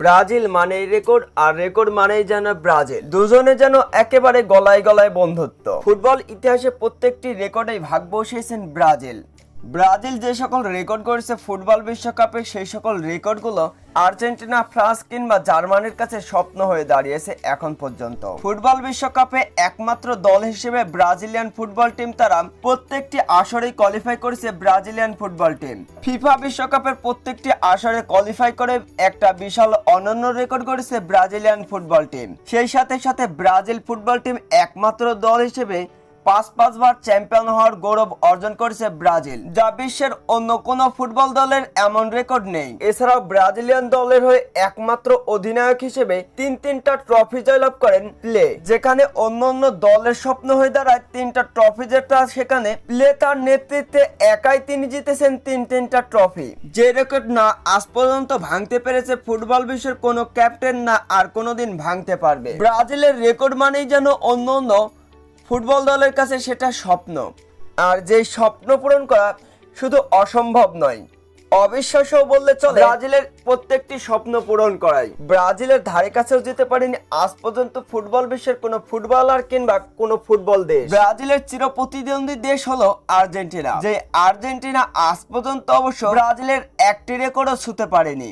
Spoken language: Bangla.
ব্রাজিল মানে রেকর্ড আর রেকর্ড মানেই যেন ব্রাজিল। দুজনে যেন একেবারে গলায় গলায় বন্ধুত্ব। ফুটবল ইতিহাসে প্রত্যেকটি রেকর্ডে ভাগ বসিয়েছেন ব্রাজিল। ব্রাজিল যে সকল রেকর্ড করেছে ফুটবল বিশ্বকাপে, সেই সকল রেকর্ডগুলো আর্জেন্টিনা, ফ্রান্স কিংবা জার্মানির কাছে স্বপ্ন হয়ে দাঁড়িয়েছে এখন পর্যন্ত। ফুটবল বিশ্বকাপে একমাত্র দল হিসেবে ব্রাজিলিয়ান ফুটবল টিম তারা প্রত্যেকটি আসরে কোয়ালিফাই করেছে ব্রাজিলিয়ান ফুটবল টিম। ফিফা বিশ্বকাপের প্রত্যেকটি আসরে কোয়ালিফাই করে একটা বিশাল অনন্য রেকর্ড করেছে ব্রাজিলিয়ান ফুটবল টিম। সেই সাথে সাথে ব্রাজিল ফুটবল টিম একমাত্র দল হিসেবে পাঁচ পাঁচবার চ্যাম্পিয়ন হওয়ার গৌরব অর্জন করেছে ব্রাজিল, যা বিশ্বের অন্য কোনো ফুটবল দলের এমন রেকর্ড নেই। এছাড়াও ব্রাজিলিয়ান দলের হয়ে একমাত্র অধিনায়ক হিসেবে তিন তিনটা ট্রফি জয়লাভ করেন প্লে, যেখানে অন্য অন্য দলের স্বপ্ন হয়ে দাঁড়ায় তিনটা ট্রফি, যেটা সেখানে প্লে তার নেতৃত্বে একাই তিনি জিতেছেন তিন তিনটা ট্রফি। যে রেকর্ড না আজ পর্যন্ত ভাঙতে পেরেছে ফুটবল বিশ্বের কোনো ক্যাপ্টেন না আর কোনোদিন ভাঙতে পারবে। ব্রাজিলের রেকর্ড মানেই যেন অন্য অন্য ফুটবল দলের কাছে সেটা স্বপ্ন। আর যে স্বপ্ন পূরণ করা শুধু অসম্ভব নয় অবিশ্বাস্য বললে চলে, ব্রাজিলের প্রত্যেকটি স্বপ্ন পূরণ করাই। ব্রাজিলের ধারে কাছেও যেতে পারেনি আজ পর্যন্ত ফুটবল বিশ্বের কোনো ফুটবলার কিংবা কোনো ফুটবল দেশ। ব্রাজিলের চির প্রতিদ্বন্দ্বী দেশ হলো আর্জেন্টিনা যে আর্জেন্টিনা আজ পর্যন্ত অবশ্য ব্রাজিলের একটি রেকর্ডও ছুতে পারেনি।